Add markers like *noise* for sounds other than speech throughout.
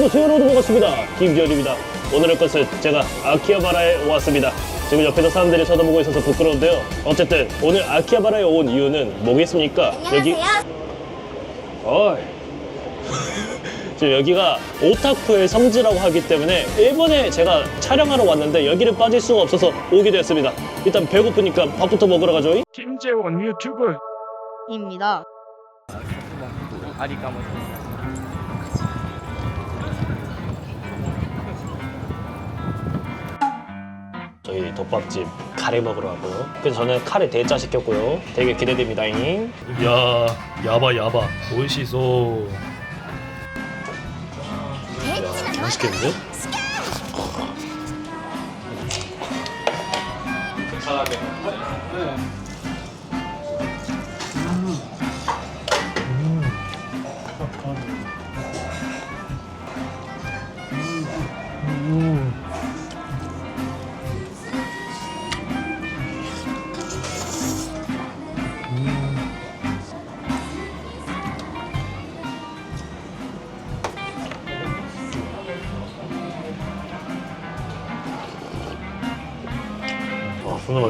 여러분 여러분 반갑습니다. 김기현입니다. 오늘의 것은 제가 아키하바라에 왔습니다. 지금 옆에서 사람들이 쳐다보고 있어서 부끄러운데요. 어쨌든 오늘 아키하바라에 온 이유는 뭐겠습니까? 여기 어이. *laughs* 지금 여기가 오타쿠의 성지라고 하기 때문에 일본에 제가 촬영하러 왔는데 여기를 빠질 수가 없어서 오게 되었습니다. 일단 배고프니까 밥부터 먹으러 가죠. 김재원 유튜브. 입니다. 아리 까먹 저희 덮밥집 카레 먹으러 왔고요. 그래서 저는 카레 대짜 시켰고요. 되게 기대됩니다 잉. 야 야바 야바 오이시소 야, 맛있겠는데? 와, 존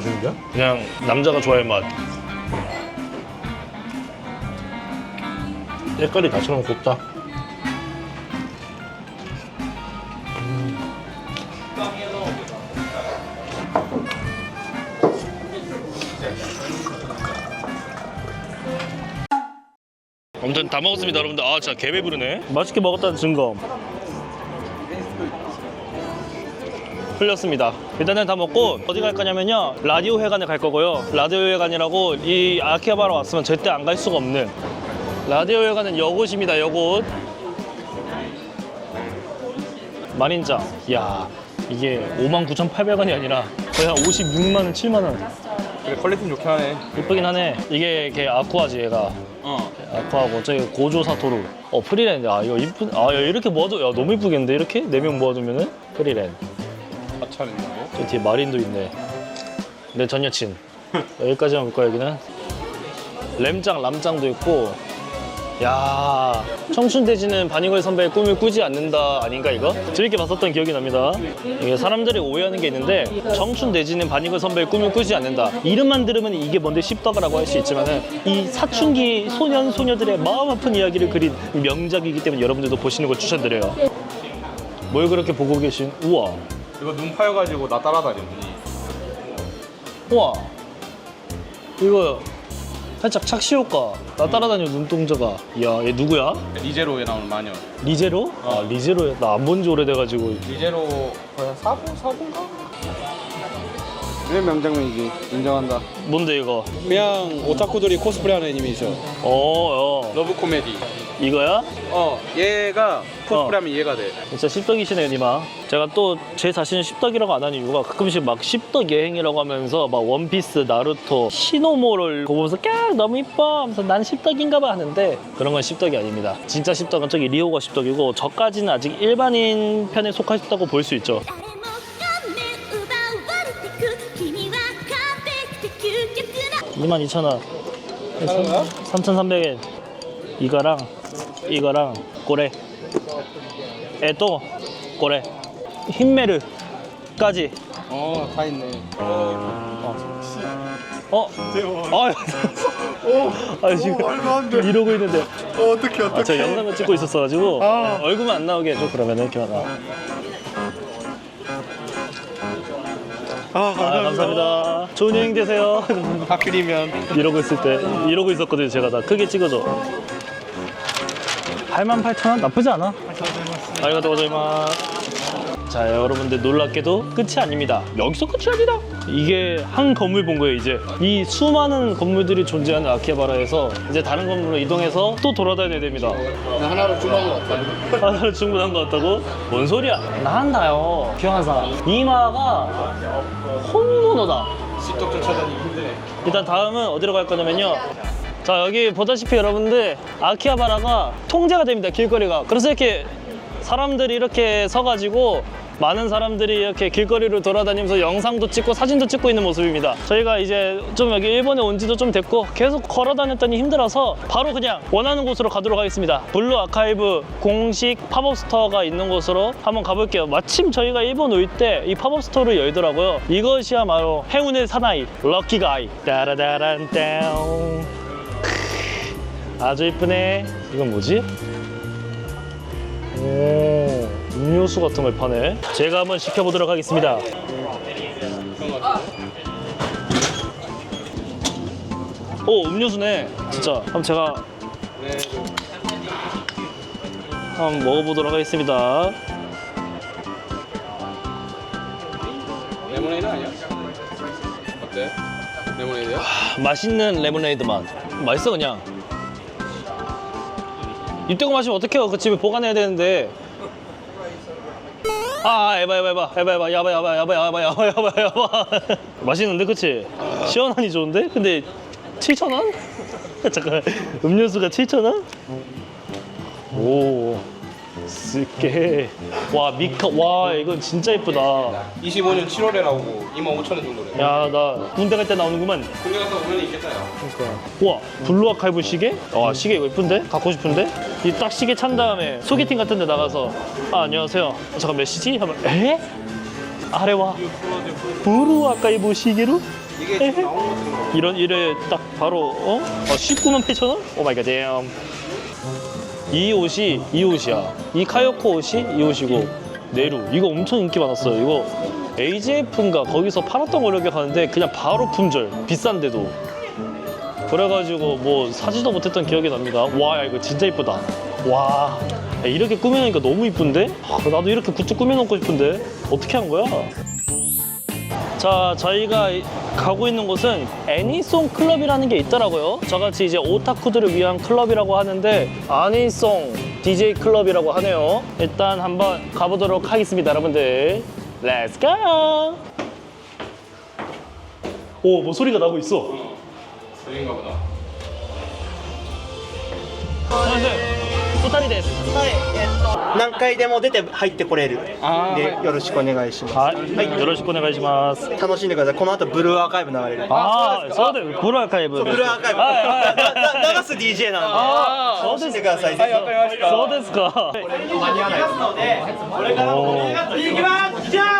나 맛있는데? 그냥 남자가 좋아할 맛. 색깔이 나처럼 곱다. 아무튼 다 먹었습니다, 여러분들. 아, 진짜 개배부르네. 맛있게 먹었다는 증거. 흘렸습니다. 일단은 다 먹고 어디 갈 거냐면요. 라디오 회관에 갈 거고요. 라디오 회관이라고 이 아키하바라 왔으면 절대 안 갈 수가 없는 라디오 회관은 여곳입니다. 여곳. 만인장. 이야, 이게 59,800원이 아니라 거의 한 56만 원, 7만 원. 그래 퀄리티 좋게 하네. 이쁘긴 하네. 이게 걔 아쿠아지 얘가. 어. 아쿠아고 저기 고조 사토루. 어 프리랜드. 아 이거 이쁜. 아 야, 이렇게 모아도 야 너무 이쁘겠는데 이렇게 네 명 모아두면은 프리랜드. 마찰인데. 저 뒤에 마린도 있네. 내 전 여친. 여기까지만 볼까 여기는? 램장, 람장도 있고. 야, 청춘대지는 바니걸 선배의 꿈을 꾸지 않는다 아닌가 이거? 재밌게 봤었던 기억이 납니다. 이게 사람들이 오해하는 게 있는데 청춘대지는 바니걸 선배의 꿈을 꾸지 않는다. 이름만 들으면 이게 뭔데 씹다가라고 할 수 있지만은 이 사춘기 소년 소녀들의 마음 아픈 이야기를 그린 명작이기 때문에 여러분들도 보시는 걸 추천드려요. 뭘 그렇게 보고 계신? 우와. 이거 눈 파여가지고 나 따라다녔니? 우와 이거 살짝 착시 효과 나 따라다니는 눈동자가 이야 얘 누구야? 리제로에 나오는 마녀. 리제로? 아 리제로 나 안 본 지 오래돼가지고 리제로 거의 한 4부? 4부인 가? 왜 명장면이지 인정한다 뭔데 이거? 그냥 오타쿠들이 코스프레하는 애니메이션 어, 어 러브 코미디. 이거야? 어, 얘가 코스프레하면 이해가 돼. 진짜 씹덕이시네 니마 제가 또 제 자신을 씹덕이라고 안 하는 이유가 가끔씩 막 씹덕 여행이라고 하면서 막 원피스, 나루토, 시노모를 보면서 깍 너무 이뻐 하면서 난 씹덕인가 봐 하는데 그런 건 씹덕이 아닙니다 진짜 씹덕은 저기 리오가 씹덕이고 저까지는 아직 일반인 편에 속하셨다고 볼 수 있죠 22,000원. 3,300엔. 이거랑 이거랑 고래. 에또 고래. 흰메르까지. 어 다 있네. 어? 아, 아 *laughs* 지금 이러고 있는데. 어, 어떡해, 아, 저 영상을 찍고 있었어가지고 얼굴만 안 나오게 해줘 그러면은. 이렇게 나. 아, 아, 감사합니다. 좋은 여행 되세요. 다 그리면. 이러고 있을 때 이러고 있었거든요. 제가 다 크게 찍어줘. 88,000원 나쁘지 않아. 아리가또 고자이마스. 자 여러분들 놀랍게도 끝이 아닙니다. 여기서 끝이 아니다. 이게 한 건물 본 거예요 이제. 이 수많은 건물들이 존재하는 아키하바라에서 이제 다른 건물로 이동해서 또 돌아다녀야 됩니다. 나 하나로 주문한 것 같아 하나를 충분한 것 같다고? 뭔 소리야? 나 한다요. 기억한 사람. 이마가 혼모노다. 씹덕 쫓아다니기 힘드네. 일단 다음은 어디로 갈 거냐면요. 자 여기 보다시피 여러분들 아키하바라가 통제가 됩니다 길거리가 그래서 이렇게 사람들이 이렇게 서가지고 많은 사람들이 이렇게 길거리를 돌아다니면서 영상도 찍고 사진도 찍고 있는 모습입니다. 저희가 이제 좀 여기 일본에 온 지도 좀 됐고 계속 걸어 다녔더니 힘들어서 바로 그냥 원하는 곳으로 가도록 하겠습니다. 블루 아카이브 공식 팝업 스토어가 있는 곳으로 한번 가볼게요. 마침 저희가 일본 올 때 이 팝업 스토어를 열더라고요. 이것이야말로 행운의 사나이 럭키 가이 따라다란 땡 아주 이쁘네. 이건 뭐지? 오, 음료수 같은 걸 파네. 제가 한번 시켜보도록 하겠습니다. 오, 음료수네. 진짜. 그럼 제가 한번 먹어보도록 하겠습니다. 레모네이드 아니야? 어때? 레모네이드야? 맛있는 레모네이드 맛. 맛있어 그냥. 이때고 마시면 어떡해요? 그 집에 보관해야 되는데. 아, 에바 에바 에바 에바 에바 야바 야바 야바 야바 야바 야바 야바. 맛있는데 그치? 시원하니 좋은데? 근데 7천 원? *laughs* 잠깐 음료수가 7천 원? 오. 쓸게. 와 미카 와 이건 진짜 예쁘다. 25년 7월에 나오고 2만 5천 원 정도래. 야 나 군대 갈 때 나오는구만. 군대 가서 오면 있겠다 야. 우와 블루 아카이브 시계? 와 시계 이거 예쁜데? 갖고 싶은데? 이 딱 시계 찬 다음에 소개팅 같은 데 나가서 아 안녕하세요 어, 잠깐 몇 시지? 하면 에? 아래와 블루 아카이브 시계로? 이게. 지금 나온 거 거. 이런 이래 딱 바로 어? 어 19만 8천 원? 오 마이 갓 댐. 이 옷이 이 옷이야. 이 카요코 옷이 이 옷이고 네루. 이거 엄청 인기 많았어요. 이거 AJF인가 거기서 팔았던 걸로 기억하는데 그냥 바로 품절. 비싼데도. 그래가지고 뭐 사지도 못했던 기억이 납니다. 와 야, 이거 진짜 이쁘다. 와. 야, 이렇게 꾸며놓으니까 너무 이쁜데? 아, 나도 이렇게 굿즈 꾸며놓고 싶은데? 어떻게 한 거야? 자, 저희가 이- 가고 있는 곳은 애니송 클럽이라는 게 있더라고요. 저같이 이제 오타쿠들을 위한 클럽이라고 하는데 아니송 DJ 클럽이라고 하네요. 일단 한번 가보도록 하겠습니다, 여러분들. Let's go! 오, 뭐 소리가 나고 있어. 저인가 보다. 안녕하세요. 오타리 데스. 何回でも出て入ってこれる。でよろしくお願いします、はい、よろしくお願いします。楽しんでください。この後ブルーアーカイブ流れるああ、そうだよ。ブルーアーカイブ。ブルーアーカイブ、はいはいなな流す DJ なんで。楽しんでください。はいわかりました。そうですか。これ。間に合わないです。のでこれからも盛いきます。じゃあ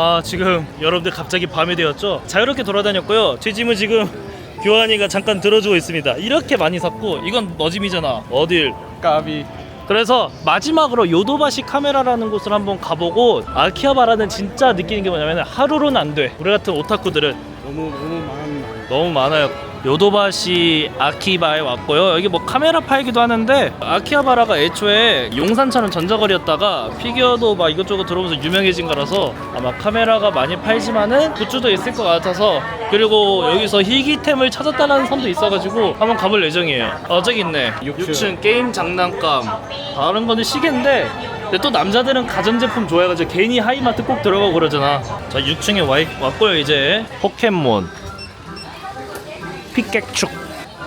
아 지금 여러분들 갑자기 밤이 되었죠? 자유롭게 돌아다녔고요 제 짐은 지금 교환이가 잠깐 들어주고 있습니다 이렇게 많이 샀고 이건 너 짐이잖아 어딜 까비. 그래서 마지막으로 요도바시 카메라라는 곳을 한번 가보고 아키하바라는 진짜 느끼는 게 뭐냐면 하루로는 안돼 우리 같은 오타쿠들은 너무 너무 많아. 너무 많아요. 요도바시 아키바에 왔고요. 여기 뭐 카메라 팔기도 하는데 아키하바라가 애초에 용산처럼 전자거리였다가 피규어도 막 이것저것 들어오면서 유명해진 거라서 아마 카메라가 많이 팔지만은 굿즈도 있을 것 같아서 그리고 여기서 희귀템을 찾았다는 선도 있어가지고 한번 가볼 예정이에요. 어 저기 있네. 6층 게임 장난감. 다른 거는 시계인데 근데 또 남자들은 가전제품 좋아해가지고 괜히 하이마트 꼭 들어가고 그러잖아. 자 6층에 와, 왔고요 이제 포켓몬 피객축.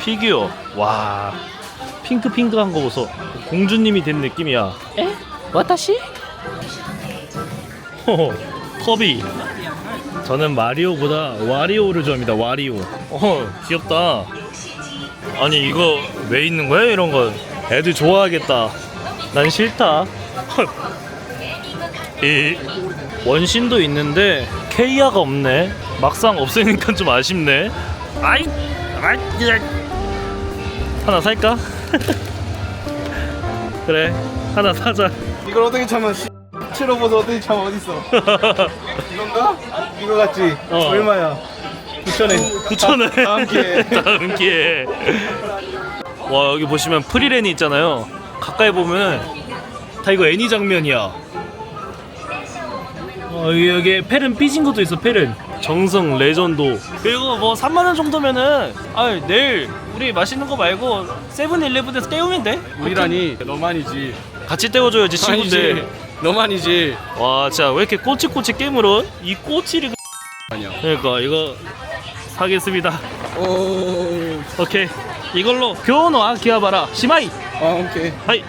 피규어. 와 핑크핑크한 거 보소. 공주님이 된 느낌이야. 에? 와타시? *laughs* 호호 커비. 저는 마리오보다 와리오를 좋아합니다 와리오. 어 귀엽다. 아니 이거 왜 있는 거야? 이런 건 애들 좋아하겠다. 난 싫다. 이 원신도 있는데 케이아가 없네. 막상 없으니까 좀 아쉽네. 아이 아이 야. 하나 살까? *laughs* 그래 하나 사자 이걸 어떻게 참아? 씨. 치러보서 어떻게 참아 어딨어? *laughs* 이건가? 이거 같지? 어. 얼마야? 9천엔 9,000원 다음 기회에. 다음 기회에 와 여기 보시면 프리랜이 있잖아요 가까이 보면 다 이거 애니 장면이야 어, 여기, 여기 페른 삐진 것도 있어 페른. 정성 레전도 그리고 뭐 3만원 정도면은 아 내일 우리 맛있는 거 말고 세븐일레븐에서 때우면 돼? 우리라니. 너만이지. 같이 때워줘야지 친구들. 아니지. 너만이지. 와 진짜 왜 이렇게 꼬치꼬치 깨물어? 이 꼬치를 아니야. 그러니까 이거 사겠습니다. 오. 오케이. 이걸로 교노 아키하바라 시마이. 아 오케이. 하이